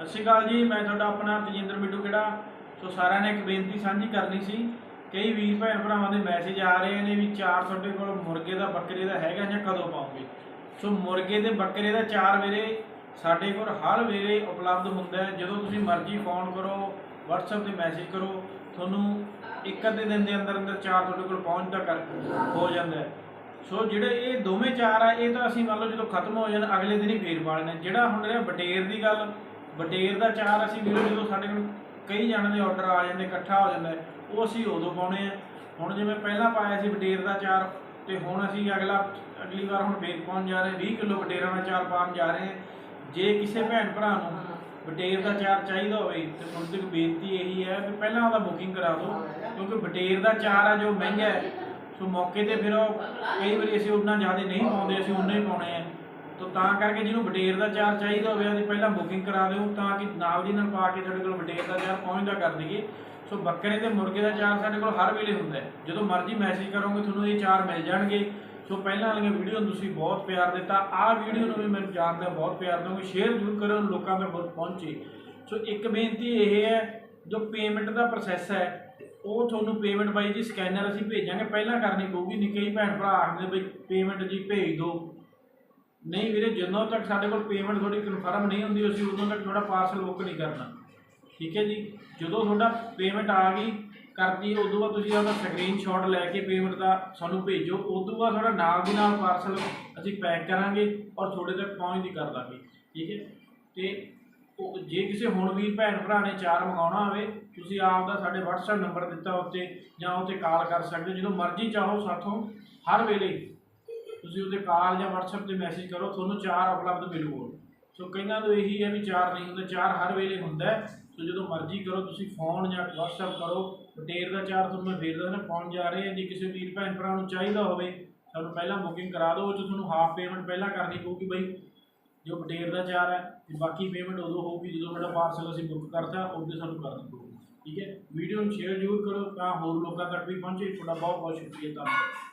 ਸਤਿ ਸ਼੍ਰੀ ਅਕਾਲ ਜੀ, ਮੈਂ ਤੁਹਾਡਾ ਆਪਣਾ ਤਜਿੰਦਰ ਮਿੱਟੂ ਕਿਹੜਾ ਸੋ ਸਾਰਿਆਂ ਨੇ ਇੱਕ ਬੇਨਤੀ ਸਾਂਝੀ ਕਰਨੀ ਸੀ। ਕਈ ਵੀਰ ਭੈਣ ਭਰਾਵਾਂ ਦੇ ਮੈਸੇਜ ਆ ਰਹੇ ਨੇ ਵੀ ਚਾਰ ਤੁਹਾਡੇ ਕੋਲ ਮੁਰਗੇ ਦਾ, ਬੱਕਰੇ ਦਾ ਹੈਗਾ ਜਾਂ ਕਦੋਂ ਪਾਉਂਗੇ ਸੋ ਮੁਰਗੇ ਦੇ, ਬੱਕਰੇ ਦਾ ਚਾਰ ਵੇਲੇ ਸਾਡੇ ਕੋਲ ਹਰ ਵੇਲੇ ਉਪਲਬਧ ਹੁੰਦਾ ਹੈ। ਜਦੋਂ ਤੁਸੀਂ ਮਰਜ਼ੀ ਫੋਨ ਕਰੋ, WhatsApp ਤੇ ਮੈਸੇਜ ਕਰੋ, ਤੁਹਾਨੂੰ ਇੱਕ ਅੱਧੇ ਦਿਨ ਦੇ ਅੰਦਰ ਅੰਦਰ ਚਾਰ ਤੁਹਾਡੇ ਕੋਲ ਪਹੁੰਚਦਾ ਕਰ ਹੋ ਜਾਂਦਾ ਸੋ ਜਿਹੜੇ ਇਹ ਦੋਵੇਂ ਚਾਰ ਆ, ਇਹ ਤਾਂ ਅਸੀਂ ਮੰਨ ਲਓ ਜਦੋਂ ਖਤਮ ਹੋ ਜਾਣ, ਅਗਲੇ ਦਿਨ ਹੀ ਫੇਰ ਪਾ ਨੇ ਜਿਹੜਾ ਹੁਣ ਰਿਹਾ ਬਟੇਰ ਦੀ ਗੱਲ ਬਟੇਰ ਦਾ ਚਾਰ ਅਸੀਂ ਵੀਰੋ ਜਦੋਂ ਸਾਡੇ ਕੋਲ ਕਈ ਜਣਾਂ ਦੇ ਆਰਡਰ ਆ ਜਾਂਦੇ, ਇਕੱਠਾ ਹੋ ਜਾਂਦਾ ਉਹ ਅਸੀਂ ਉਦੋਂ ਪਾਉਣੇ ਆ। ਹੁਣ ਜਿਵੇਂ ਪਹਿਲਾਂ ਪਾਇਆ ਸੀ ਬਟੇਰ ਦਾ ਚਾਰ, ਤੇ ਹੁਣ ਅਸੀਂ ਅਗਲਾ, ਅਗਲੀ ਵਾਰ ਹੁਣ ਫੇਰ ਪਾਉਣ ਜਾ ਰਹੇ 20 ਕਿਲੋ ਬਟੇਰਾਂ ਦਾ ਚਾਰ ਪਾਉਣ ਜਾ ਰਹੇ ਹਾਂ। ਜੇ ਕਿਸੇ ਭੈਣ ਭਰਾ ਨੂੰ ਬਟੇਰ ਦਾ ਚਾਰ ਚਾਹੀਦਾ ਹੋਵੇ, ਤੇ ਹੁਣ ਤੱਕ ਬੇਨਤੀ ਇਹੀ ਹੈ ਕਿ ਪਹਿਲਾਂ ਉਹਦਾ ਬੁਕਿੰਗ ਕਰਾ ਦਿਓ, ਕਿਉਂਕਿ ਬਟੇਰ ਦਾ ਚਾਰ ਆ ਜੋ ਮਹਿੰਗਾ ਹੈ, ਸੋ ਮੌਕੇ ਤੇ ਫਿਰ ਉਹ ਕਈ ਵਾਰੀ ਅਸੀਂ ਉਹਨਾਂ ਜ਼ਿਆਦਾ ਨਹੀਂ ਪਾਉਂਦੇ, ਅਸੀਂ ਉਹਨਾਂ ਹੀ ਪਾਉਣੇ ਆ। ਤੋ ਤਾਂ ਕਰਕੇ ਜਿਹਨੂੰ ਬਟੇਰ ਦਾ ਚਾਰ ਚਾਹੀਦਾ ਹੋਵੇ, ਉਹਦੀ ਪਹਿਲਾਂ ਬੁਕਿੰਗ ਕਰਾ ਦਿਓ, ਤਾਂ ਕਿ ਨਾਲ ਦੀ ਨਾਲ ਪਾ ਕੇ ਤੁਹਾਡੇ ਕੋਲ ਬਟੇਰ ਦਾ ਚਾਰ ਪਹੁੰਚਦਾ ਕਰ ਦਈਏ। ਸੋ ਬੱਕਰੇ ਤੇ ਮੁਰਗੇ ਦਾ ਚਾਰ ਸਾਡੇ ਕੋਲ ਹਰ ਵੇਲੇ ਹੁੰਦਾ ਹੈ। ਜਦੋਂ ਮਰਜ਼ੀ ਮੈਸੇਜ ਕਰੋਗੇ, ਤੁਹਾਨੂੰ ਇਹ ਚਾਰ ਮਿਲ ਜਾਣਗੇ। ਸੋ ਪਹਿਲਾਂ ਵਾਲੀਆਂ ਵੀਡੀਓ ਨੂੰ ਤੁਸੀਂ ਬਹੁਤ ਪਿਆਰ ਦਿੱਤਾ। ਆਹ ਵੀਡੀਓ ਨੂੰ ਵੀ ਮੈਨੂੰ ਜਾਣਦਾ ਬਹੁਤ ਪਿਆਰ ਦੋਗੇ ਸ਼ੇਅਰ ਜ਼ਰੂਰ ਕਰੋ ਲੋਕਾਂ ਤੱਕ ਬਹੁਤ ਪਹੁੰਚੇ। ਸੋ ਇੱਕ ਬੇਨਤੀ ਇਹ ਹੈ, ਜੋ ਪੇਮੈਂਟ ਦਾ ਪ੍ਰੋਸੈਸ ਹੈ, ਉਹ ਤੁਹਾਨੂੰ ਪੇਮੈਂਟ ਬਾਈ ਜੀ ਸਕੈਨਰ ਅਸੀਂ ਭੇਜਾਂਗੇ। ਪਹਿਲਾਂ ਕਰਨੀ ਪਊਗੀ। ਨਹੀਂ ਕਈ ਭੈਣ ਭਰਾ ਆਖਦੇ ਬਈ ਪੇਮੈਂਟ ਜੀ ਭੇਜ ਦਿਓ। ਨਹੀਂ ਵੀਰੇ ਜਦੋਂ ਤੱਕ ਸਾਡੇ ਕੋਲ ਪੇਮੈਂਟ ਤੁਹਾਡੀ ਕਨਫਰਮ ਨਹੀਂ ਹੁੰਦੀ, ਅਸੀਂ ਉਦੋਂ ਤੱਕ ਤੁਹਾਡਾ ਪਾਰਸਲ ਬੁੱਕ ਨਹੀਂ ਕਰਨਾ। ਠੀਕ ਹੈ ਜੀ? ਜਦੋਂ ਤੁਹਾਡਾ ਪੇਮੈਂਟ ਆ ਗਈ ਕਰਦੀ ਉਦੋਂ ਬਾਅਦ ਤੁਸੀਂ ਆਪਣਾ ਸਕਰੀਨਸ਼ਾਟ ਲੈ ਕੇ ਪੇਮੈਂਟ ਦਾ ਸਾਨੂੰ ਭੇਜੋ। ਉਦੋਂ ਬਾਅਦ ਤੁਹਾਡਾ ਨਾਲ ਦੀ ਨਾਲ ਪਾਰਸਲ ਅਸੀਂ ਪੈਕ ਕਰਾਂਗੇ ਔਰ ਤੁਹਾਡੇ ਤੱਕ ਪਹੁੰਚਦੀ ਕਰ ਦਾਂਗੇ। ਠੀਕ ਹੈ? ਤੇ ਉਹ ਜੇ ਕਿਸੇ ਹੁਣ ਵੀ ਭੈਣ ਭਰਾ ਨੇ ਚਾਰ ਮੰਗਾਉਣਾ ਹੋਵੇ, ਤੁਸੀਂ ਆਪ ਦਾ ਸਾਡੇ WhatsApp ਨੰਬਰ ਦਿੱਤਾ ਉੱਤੇ ਜਾਂ ਉੱਤੇ ਕਾਲ ਕਰ ਸਕਦੇ ਹੋ। ਜਦੋਂ ਮਰਜ਼ੀ ਚਾਹੋ ਸਾਥੋਂ, ਹਰ ਵੇਲੇ ਤੁਸੀਂ ਉਹਦੇ ਕਾਲ ਜਾਂ WhatsApp ਤੇ ਮੈਸੇਜ ਕਰੋ, ਤੁਹਾਨੂੰ ਚਾਰ ਉਪਲਬਧ ਮਿਲੂਗਾ। ਸੋ ਕਈਆਂ ਨੂੰ ਇਹੀ ਹੈ ਵੀ ਚਾਰ ਨਹੀਂ ਹੁੰਦਾ, ਚਾਰ ਹਰ ਵੇਲੇ ਹੁੰਦਾ ਸੋ ਜਦੋਂ ਮਰਜ਼ੀ ਕਰੋ, ਤੁਸੀਂ ਫੋਨ ਜਾਂ WhatsApp ਕਰੋ। ਪਟੇਰ ਦਾ ਚਾਰ ਤੁਹਾਨੂੰ ਮੈਂ ਫੇਰ ਦੱਸਣਾ ਪਹੁੰਚ ਜਾ ਰਹੇ ਆ, ਜੇ ਕਿਸੇ ਵੀਰ ਭੈਣ ਭਰਾ ਨੂੰ ਚਾਹੀਦਾ ਹੋਵੇ, ਸਾਨੂੰ ਪਹਿਲਾਂ ਬੁਕਿੰਗ ਕਰਾ ਦਿਓ, ਉਹ 'ਚ ਤੁਹਾਨੂੰ ਹਾਫ ਪੇਮੈਂਟ ਪਹਿਲਾਂ ਕਰਨੀ ਪਊਗੀ ਬਈ। ਜੋ ਪਟੇਰ ਦਾ ਚਾਰ ਹੈ, ਤੇ ਬਾਕੀ ਪੇਮੈਂਟ ਉਦੋਂ ਹੋਊਗੀ ਜਦੋਂ ਸਾਡਾ ਪਾਰਸਲ ਅਸੀਂ ਬੁੱਕ ਕਰਤਾ ਉਹਦੇ ਸਾਨੂੰ ਕਰ ਪਊਗੀ। ਠੀਕ ਹੈ? ਵੀਡੀਓ ਨੂੰ ਸ਼ੇਅਰ ਜ਼ਰੂਰ ਕਰੋ, ਤਾਂ ਹੋਰ ਲੋਕਾਂ ਤੱਕ ਵੀ ਪਹੁੰਚੇ। ਤੁਹਾਡਾ ਬਹੁਤ ਬਹੁਤ ਸ਼ੁਕਰੀਆ, ਧੰਨਵਾਦ।